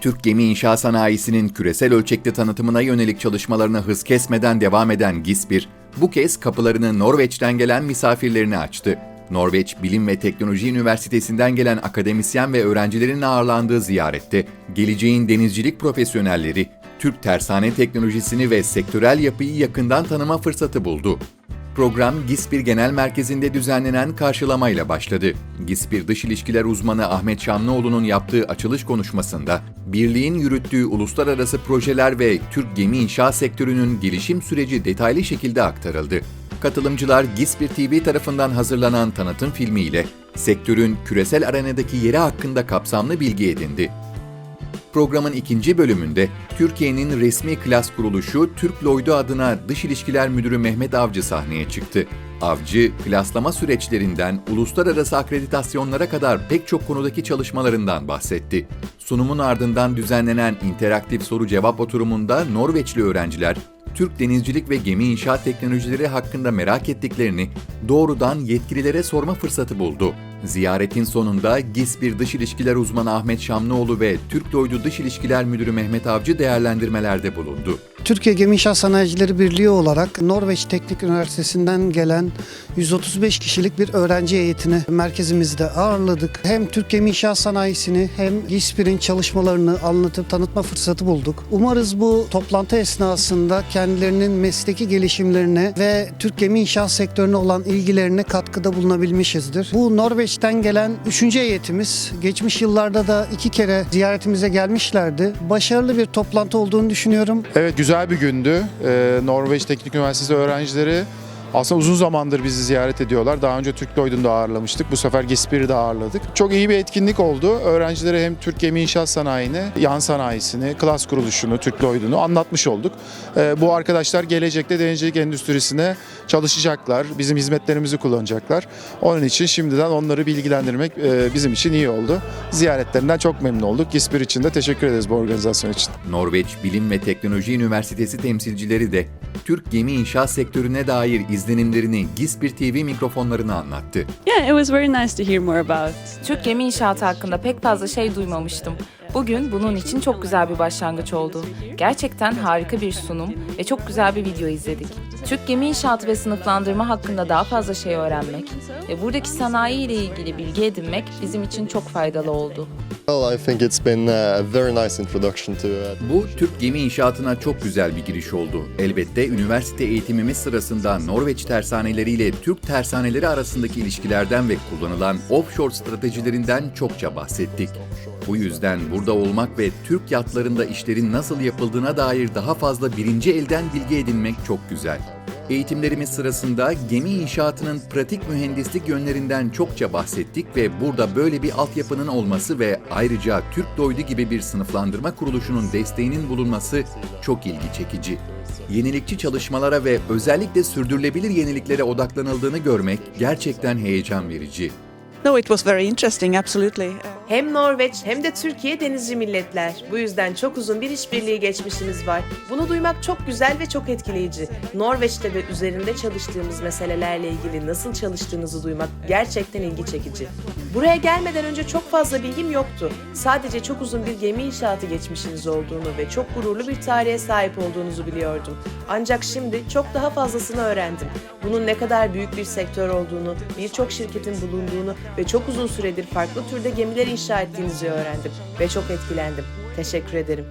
Türk gemi inşa sanayisinin küresel ölçekte tanıtımına yönelik çalışmalarına hız kesmeden devam eden GİSPİR, bu kez kapılarını Norveç'ten gelen misafirlerine açtı. Norveç Bilim ve Teknoloji Üniversitesi'nden gelen akademisyen ve öğrencilerin ağırlandığı ziyarette, geleceğin denizcilik profesyonelleri, Türk tersane teknolojisini ve sektörel yapıyı yakından tanıma fırsatı buldu. Program GİSPİR Genel Merkezi'nde düzenlenen karşılamayla başladı. GİSPİR Dış İlişkiler Uzmanı Ahmet Şamlıoğlu'nun yaptığı açılış konuşmasında, birliğin yürüttüğü uluslararası projeler ve Türk gemi inşa sektörünün gelişim süreci detaylı şekilde aktarıldı. Katılımcılar GİSPİR TV tarafından hazırlanan tanıtım filmiyle sektörün küresel arenadaki yeri hakkında kapsamlı bilgi edindi. Programın ikinci bölümünde Türkiye'nin resmi klas kuruluşu Türk Lloyd'u adına Dış İlişkiler Müdürü Mehmet Avcı sahneye çıktı. Avcı, klaslama süreçlerinden uluslararası akreditasyonlara kadar pek çok konudaki çalışmalarından bahsetti. Sunumun ardından düzenlenen interaktif soru-cevap oturumunda Norveçli öğrenciler, Türk denizcilik ve gemi inşaat teknolojileri hakkında merak ettiklerini doğrudan yetkililere sorma fırsatı buldu. Ziyaretin sonunda GİSPİR Dış İlişkiler Uzmanı Ahmet Şamlıoğlu ve Türk Lloyd'u Dış İlişkiler Müdürü Mehmet Avcı değerlendirmelerde bulundu. Türkiye Gemi İnşaat Sanayicileri Birliği olarak Norveç Teknik Üniversitesi'nden gelen 135 kişilik bir öğrenci heyetini merkezimizde ağırladık. Hem Türk Gemi İnşaat Sanayisi'ni hem GİSPİR'in çalışmalarını anlatıp tanıtma fırsatı bulduk. Umarız bu toplantı esnasında kendilerinin mesleki gelişimlerine ve Türk gemi inşaat sektörüne olan ilgilerine katkıda bulunabilmişizdir. Bu Norveç'ten gelen üçüncü heyetimiz geçmiş yıllarda da iki kere ziyaretimize gelmişlerdi. Başarılı bir toplantı olduğunu düşünüyorum. Evet güzel bir gündü. Ee, Norveç Teknik Üniversitesi öğrencileri aslında uzun zamandır bizi ziyaret ediyorlar. Daha önce Türk Lloyd'unu da ağırlamıştık. Bu sefer GİSPİR'i de ağırladık. Çok iyi bir etkinlik oldu. Öğrencilere hem Türk Gemi İnşaat Sanayi'ni, yan sanayisini, klas kuruluşunu, Türk Lloyd'unu anlatmış olduk. Ee, bu arkadaşlar gelecekte denizcilik endüstrisine çalışacaklar. Bizim hizmetlerimizi kullanacaklar. Onun için şimdiden onları bilgilendirmek e, bizim için iyi oldu. Ziyaretlerinden çok memnun olduk. GİSPİR için de teşekkür ederiz bu organizasyon için. Norveç Bilim ve Teknoloji Üniversitesi temsilcileri de Türk gemi inşaat sektörüne dair izlenimlerini GİSPİR TV mikrofonlarına anlattı. Yeah, it was very nice to hear more about Türk gemi inşaatı hakkında pek fazla şey duymamıştım. Bugün bunun için çok güzel bir başlangıç oldu. Gerçekten harika bir sunum ve çok güzel bir video izledik. Türk gemi inşaatı ve sınıflandırma hakkında daha fazla şey öğrenmek ve buradaki sanayi ile ilgili bilgi edinmek bizim için çok faydalı oldu. Well, I think it's been a very nice introduction to Bu Türk gemi inşaatına çok güzel bir giriş oldu. Elbette üniversite eğitimimiz sırasında Norveç tersaneleriyle Türk tersaneleri arasındaki ilişkilerden ve kullanılan offshore stratejilerinden çokça bahsettik. Bu yüzden burada olmak ve Türk yatlarında işlerin nasıl yapıldığına dair daha fazla birinci elden bilgi edinmek çok güzel. Eğitimlerimiz sırasında gemi inşaatının pratik mühendislik yönlerinden çokça bahsettik ve burada böyle bir altyapının olması ve ayrıca Türk Doydu gibi bir sınıflandırma kuruluşunun desteğinin bulunması çok ilgi çekici. Yenilikçi çalışmalara ve özellikle sürdürülebilir yeniliklere odaklanıldığını görmek gerçekten heyecan verici. No, it was very interesting, absolutely. Hem Norveç hem de Türkiye denizci milletler. Bu yüzden çok uzun bir işbirliği geçmişimiz var. Bunu duymak çok güzel ve çok etkileyici. Norveç'te ve üzerinde çalıştığımız meselelerle ilgili nasıl çalıştığınızı duymak gerçekten ilgi çekici. Buraya gelmeden önce çok fazla bilgim yoktu. Sadece çok uzun bir gemi inşaatı geçmişiniz olduğunu ve çok gururlu bir tarihe sahip olduğunuzu biliyordum. Ancak şimdi çok daha fazlasını öğrendim. Bunun ne kadar büyük bir sektör olduğunu, birçok şirketin bulunduğunu ve çok uzun süredir farklı türde gemiler inşa ettiğinizi öğrendim ve çok etkilendim. Teşekkür ederim.